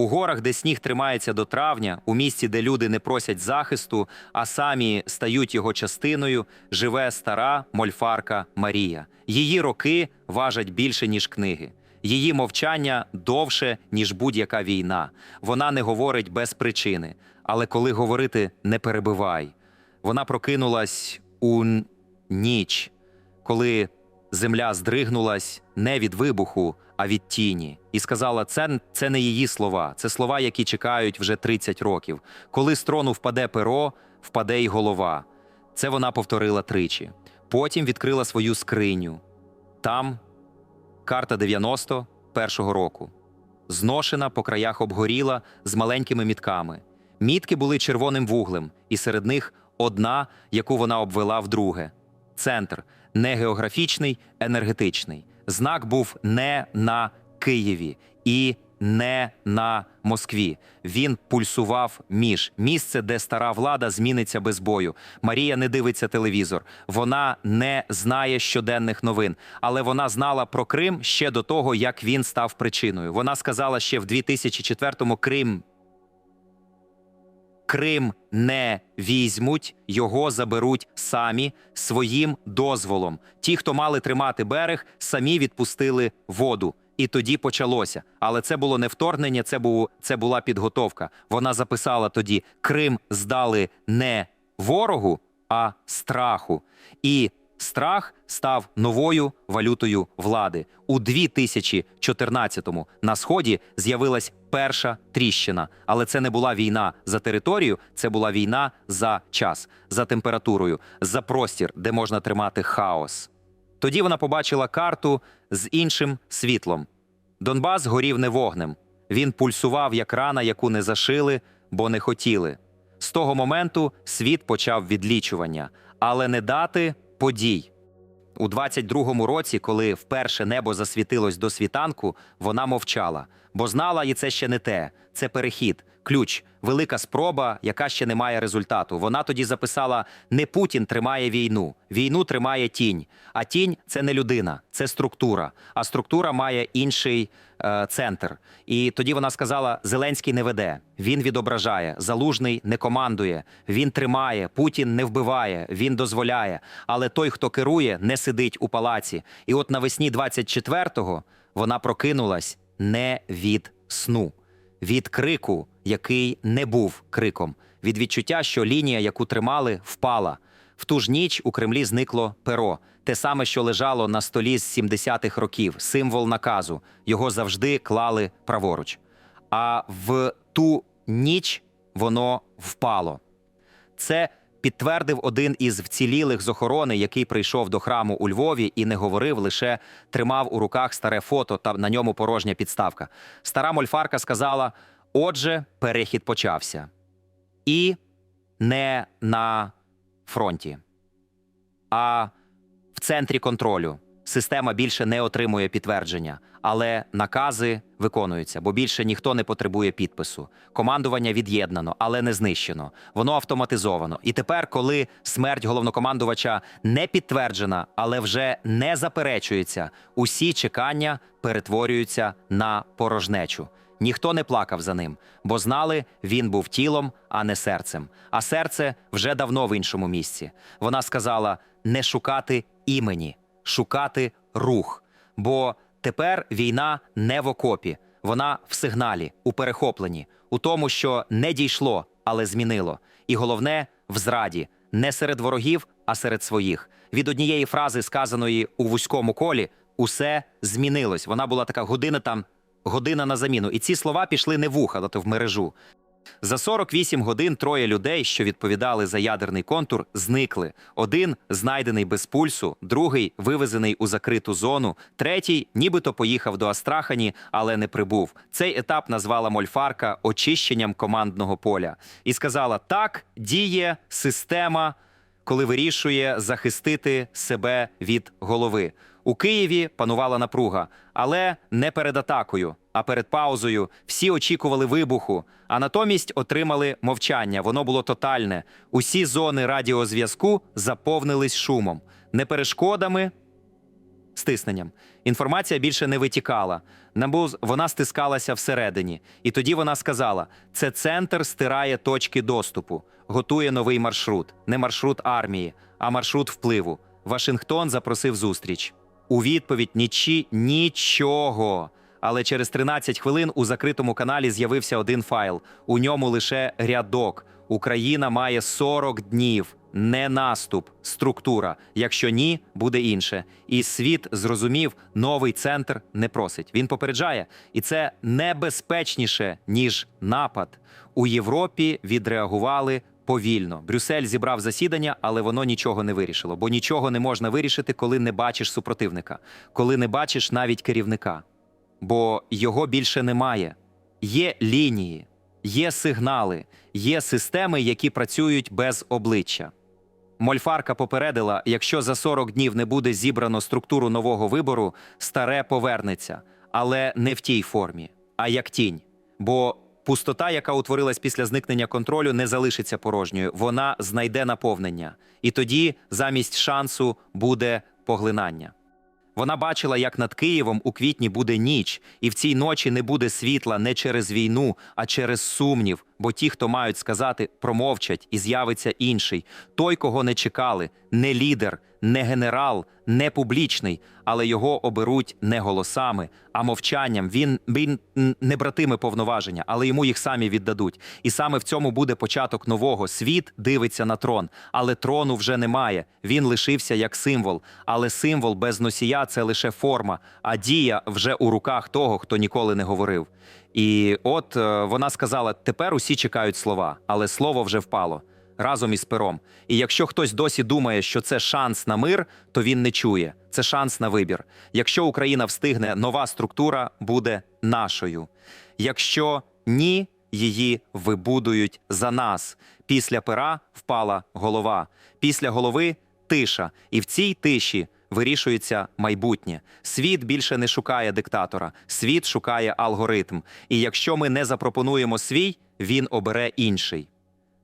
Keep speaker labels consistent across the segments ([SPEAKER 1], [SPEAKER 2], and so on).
[SPEAKER 1] У горах, де сніг тримається до травня, у місті, де люди не просять захисту, а самі стають його частиною, живе стара мольфарка Марія. Її роки важать більше, ніж книги. Її мовчання довше, ніж будь-яка війна. Вона не говорить без причини. Але коли говорити, не перебивай. Вона прокинулась у ніч, коли земля здригнулась не від вибуху, а від тіні, і сказала: це, це не її слова, це слова, які чекають вже 30 років. Коли з трону впаде перо, впаде й голова. Це вона повторила тричі. Потім відкрила свою скриню. Там карта 91-го року. Зношена по краях обгоріла з маленькими мітками. Мітки були червоним вуглем, і серед них одна, яку вона обвела вдруге. Центр не географічний, енергетичний. Знак був не на Києві і не на Москві. Він пульсував між місце, де стара влада зміниться без бою. Марія не дивиться телевізор. Вона не знає щоденних новин, але вона знала про Крим ще до того, як він став причиною. Вона сказала ще в 2004-му Крим Крим не візьмуть, його заберуть самі своїм дозволом. Ті, хто мали тримати берег, самі відпустили воду. І тоді почалося. Але це було не вторгнення, це, був, це була підготовка. Вона записала тоді: Крим здали не ворогу, а страху. І страх став новою валютою влади. У 2014-му на сході з'явилась перша тріщина, але це не була війна за територію, це була війна за час, за температурою, за простір, де можна тримати хаос. Тоді вона побачила карту з іншим світлом. Донбас горів не вогнем. Він пульсував як рана, яку не зашили, бо не хотіли. З того моменту світ почав відлічування, але не дати подій. У 22-му році, коли вперше небо засвітилось до світанку, вона мовчала, бо знала, і це ще не те. Це перехід, ключ, велика спроба, яка ще не має результату. Вона тоді записала: не Путін тримає війну, війну тримає тінь. А тінь це не людина, це структура. А структура має інший е, центр. І тоді вона сказала: Зеленський не веде, він відображає, залужний не командує, він тримає, Путін не вбиває, він дозволяє. Але той, хто керує, не сидить у палаці. І от навесні 24-го вона прокинулась не від сну, від крику, який не був криком, від відчуття, що лінія, яку тримали, впала. В ту ж ніч у Кремлі зникло перо, те саме, що лежало на столі з 70-х років, символ наказу. Його завжди клали праворуч. А в ту ніч воно впало. Це підтвердив один із вцілілих з охорони, який прийшов до храму у Львові і не говорив, лише тримав у руках старе фото та на ньому порожня підставка. Стара мольфарка сказала: отже, перехід почався. І не на фронті, а в центрі контролю. Система більше не отримує підтвердження, але накази виконуються, бо більше ніхто не потребує підпису. Командування від'єднано, але не знищено. Воно автоматизовано. І тепер, коли смерть головнокомандувача не підтверджена, але вже не заперечується, усі чекання перетворюються на порожнечу. Ніхто не плакав за ним, бо знали, він був тілом, а не серцем. А серце вже давно в іншому місці. Вона сказала: не шукати імені, шукати рух. Бо тепер війна не в окопі, вона в сигналі, у перехопленні, у тому, що не дійшло, але змінило. І головне в зраді, не серед ворогів, а серед своїх. Від однієї фрази, сказаної у вузькому колі, усе змінилось. Вона була така година там година на заміну. І ці слова пішли не в уха, то в мережу. За 48 годин троє людей, що відповідали за ядерний контур, зникли. Один знайдений без пульсу, другий вивезений у закриту зону, третій нібито поїхав до Астрахані, але не прибув. Цей етап назвала Мольфарка очищенням командного поля і сказала: так діє система, коли вирішує захистити себе від голови. У Києві панувала напруга, але не перед атакою, а перед паузою. Всі очікували вибуху, а натомість отримали мовчання. Воно було тотальне. Усі зони радіозв'язку заповнились шумом, не перешкодами, стисненням. Інформація більше не витікала. Набуз вона стискалася всередині. І тоді вона сказала: це центр стирає точки доступу, готує новий маршрут, не маршрут армії, а маршрут впливу. Вашингтон запросив зустріч. У відповідь нічі нічого. Але через 13 хвилин у закритому каналі з'явився один файл. У ньому лише рядок. Україна має 40 днів. Не наступ, структура. Якщо ні, буде інше. І світ зрозумів, новий центр не просить. Він попереджає, і це небезпечніше ніж напад. У Європі відреагували повільно. Брюссель зібрав засідання, але воно нічого не вирішило. Бо нічого не можна вирішити, коли не бачиш супротивника, коли не бачиш навіть керівника. Бо його більше немає. Є лінії, є сигнали, є системи, які працюють без обличчя. Мольфарка попередила, якщо за 40 днів не буде зібрано структуру нового вибору, старе повернеться, але не в тій формі, а як тінь. Бо пустота, яка утворилась після зникнення контролю, не залишиться порожньою, вона знайде наповнення. І тоді замість шансу буде поглинання. Вона бачила, як над Києвом у квітні буде ніч, і в цій ночі не буде світла не через війну, а через сумнів. Бо ті, хто мають сказати, промовчать, і з'явиться інший. Той, кого не чекали, не лідер, не генерал, не публічний, але його оберуть не голосами, а мовчанням. Він, він не братиме повноваження, але йому їх самі віддадуть. І саме в цьому буде початок нового. Світ дивиться на трон, але трону вже немає. Він лишився як символ. Але символ без носія це лише форма, а дія вже у руках того, хто ніколи не говорив. І от е, вона сказала: тепер усі чекають слова, але слово вже впало разом із пером. І якщо хтось досі думає, що це шанс на мир, то він не чує. Це шанс на вибір. Якщо Україна встигне, нова структура буде нашою. Якщо ні, її вибудують за нас. Після пера впала голова. Після голови тиша. І в цій тиші вирішується майбутнє. Світ більше не шукає диктатора, світ шукає алгоритм. І якщо ми не запропонуємо свій, він обере інший.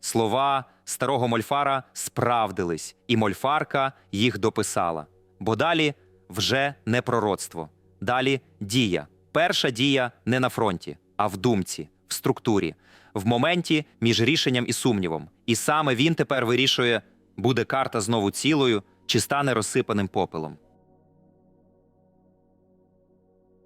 [SPEAKER 1] Слова старого Мольфара справдились, і Мольфарка їх дописала. Бо далі вже не пророцтво. Далі дія. Перша дія не на фронті, а в думці, в структурі, в моменті між рішенням і сумнівом. І саме він тепер вирішує, буде карта знову цілою чи стане розсипаним попелом.